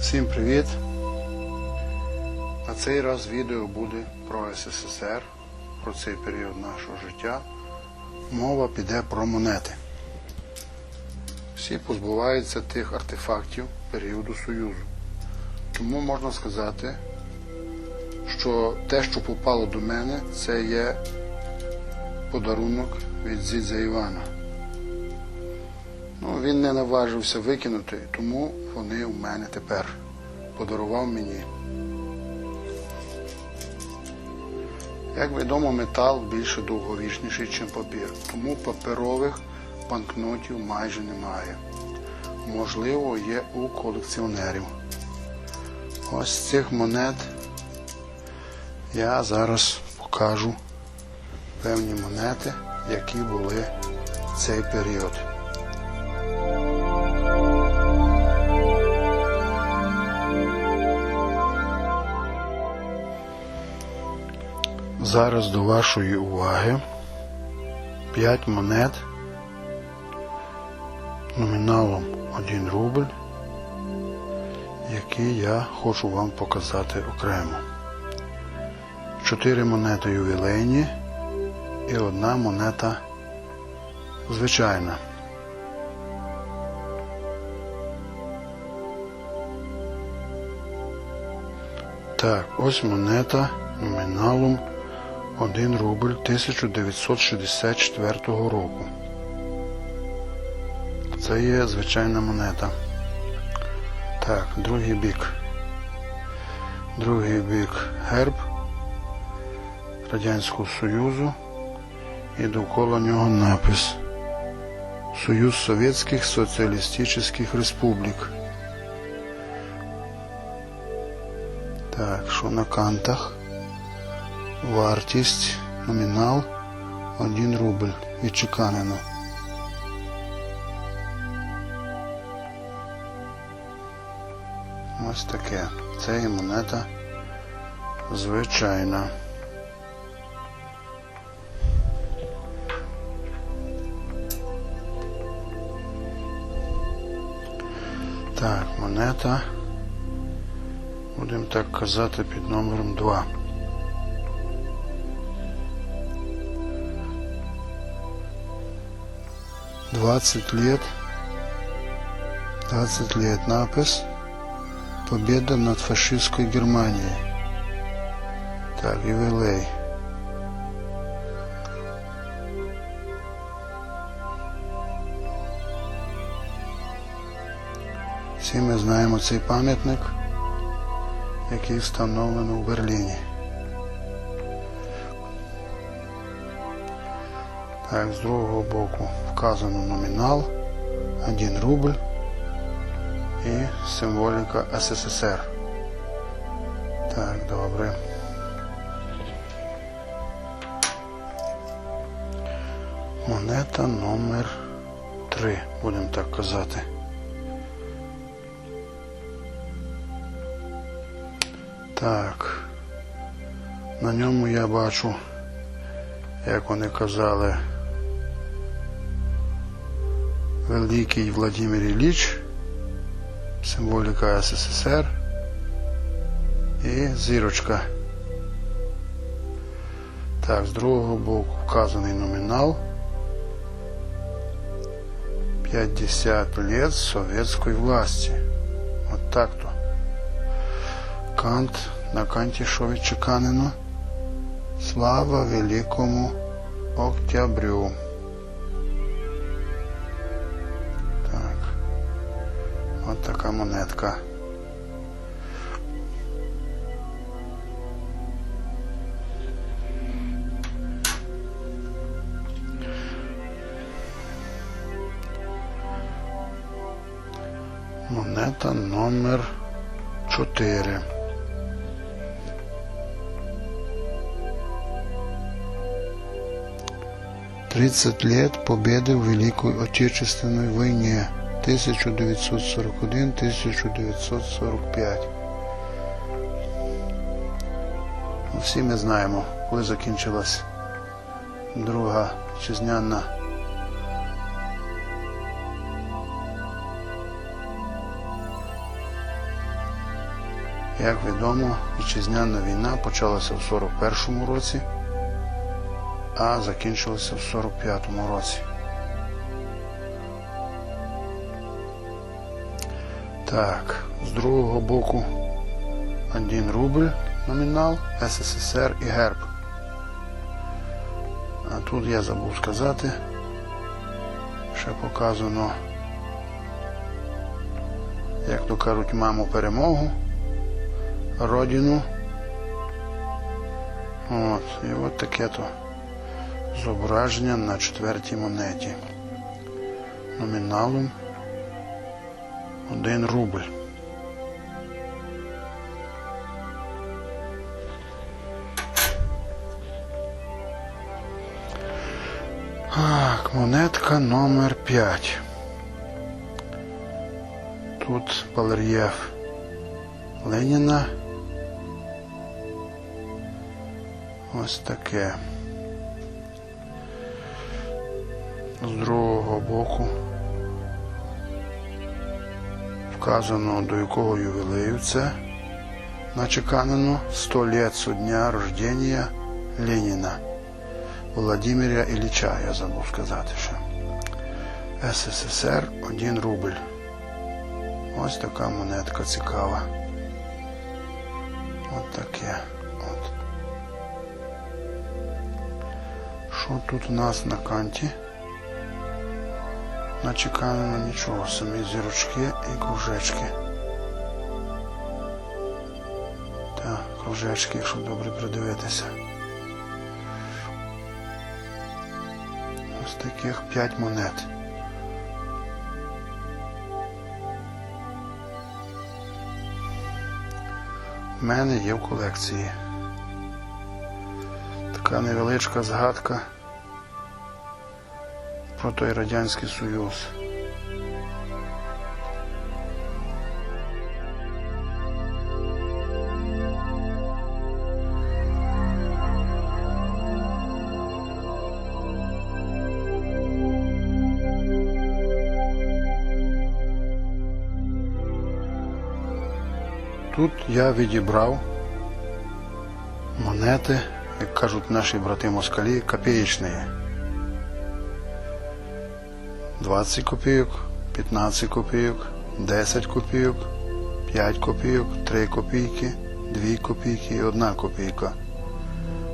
Всім привіт! На цей раз відео буде про СССР, про цей період нашого життя. Мова піде про монети. Всі позбуваються тих артефактів періоду Союзу. Тому можна сказати, що те, що попало до мене, це є подарунок від Зідзя Івана. Ну, він не наважився викинути, тому вони у мене тепер. Подарував мені. Як відомо, метал більше довговічніший, ніж папір, тому паперових банкнотів майже немає. Можливо, є у колекціонерів. Ось цих монет я зараз покажу певні монети, які були в цей період. Зараз до вашої уваги 5 монет номіналом 1 рубль, які я хочу вам показати окремо. 4 монети ювілейні і одна монета звичайна. Так, ось монета номіналом 1 рубль 1964 року. Це є звичайна монета. Так, другий бік. Другий бік герб Радянського Союзу і довкола нього напис Союз Совєтських Соціалістичних Республік. Так, що на кантах? Вартість номінал 1 рубль відчеканено. Ось таке. Це є монета звичайна. Так, монета. Будемо так казати під номером 2. Двадцать лет. Двадцать лет напис. Победа над фашистской Германией. Так, ювілей. Всі ми знаємо цей пам'ятник, який встановлено у Берліні. З другого боку вказано номінал 1 рубль і символіка СССР. Так, добре. Монета номер 3, будемо так казати. Так. На ньому я бачу, як вони казали, Великий Владимир Ілліч, символіка СССР і зірочка. Так, з другого боку вказаний номінал 50 лет советской власти. От так то. Кант на канті що відчеканено? Слава Великому Октябрю. Така монетка. Монета номер 4. Тридцать лет победы в Великой Отечественной войне 1941-1945. Всі ми знаємо, коли закінчилась Друга вітчизняна Як відомо, вітчизняна війна почалася в 41-му році, а закінчилася в 45-му році. Так, з другого боку 1 рубль номінал, СССР і герб. А тут я забув сказати, ще показано, як то кажуть, маму перемогу, родину. От, і от таке то зображення на четвертій монеті. Номіналом 1 рубль. Так, монетка номер 5. Тут балер'єф Леніна. Ось таке. З другого боку вказано до якого ювілею це начеканено 100 лет со дня рождения Леніна. Володимира Ілліча, я забув сказати ще. СССР 1 рубль. Ось така монетка цікава. От таке. От. Що тут у нас на канті? Начеканено нічого, самі зірочки і кружечки. Так, кружечки, якщо добре придивитися. Ось таких 5 монет. У мене є в колекції. Така невеличка згадка про той Радянський Союз. Тут я відібрав монети, як кажуть наші брати москалі, копеечні. 20 копійок, 15 копійок, 10 копійок, 5 копійок, 3 копійки, 2 копійки і 1 копійка.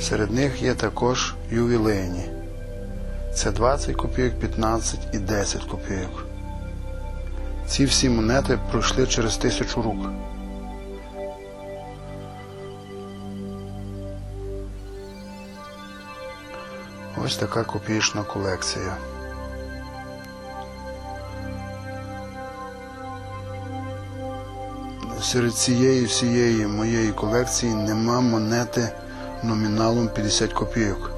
Серед них є також ювілейні. Це 20 копійок, 15 і 10 копійок. Ці всі монети пройшли через тисячу рук. Ось така копійчна колекція. Серед цієї всієї моєї колекції нема монети номіналом 50 копійок.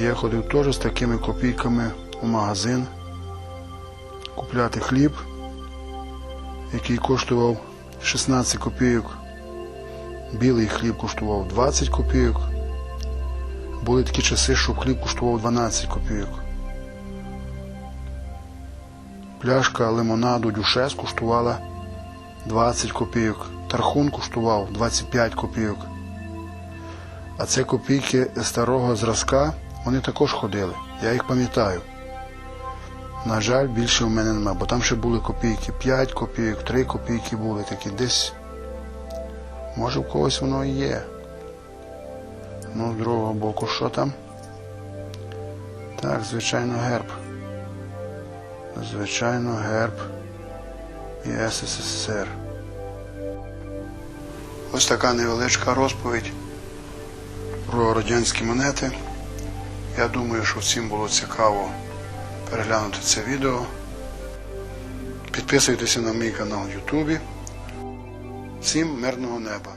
Я ходив теж з такими копійками у магазин купляти хліб, який коштував 16 копійок. Білий хліб коштував 20 копійок. Були такі часи, що хліб коштував 12 копійок. Пляшка лимонаду дюшес коштувала 20 копійок. Тархун коштував 25 копійок. А це копійки старого зразка, вони також ходили. Я їх пам'ятаю. На жаль, більше в мене нема, бо там ще були копійки 5 копійок, 3 копійки були такі десь. Може в когось воно і є. Ну, з другого боку, що там? Так, звичайно, герб. Звичайно, герб і СССР. Ось така невеличка розповідь про радянські монети. Я думаю, що всім було цікаво переглянути це відео. Підписуйтеся на мій канал в Ютубі. Всім мирного неба!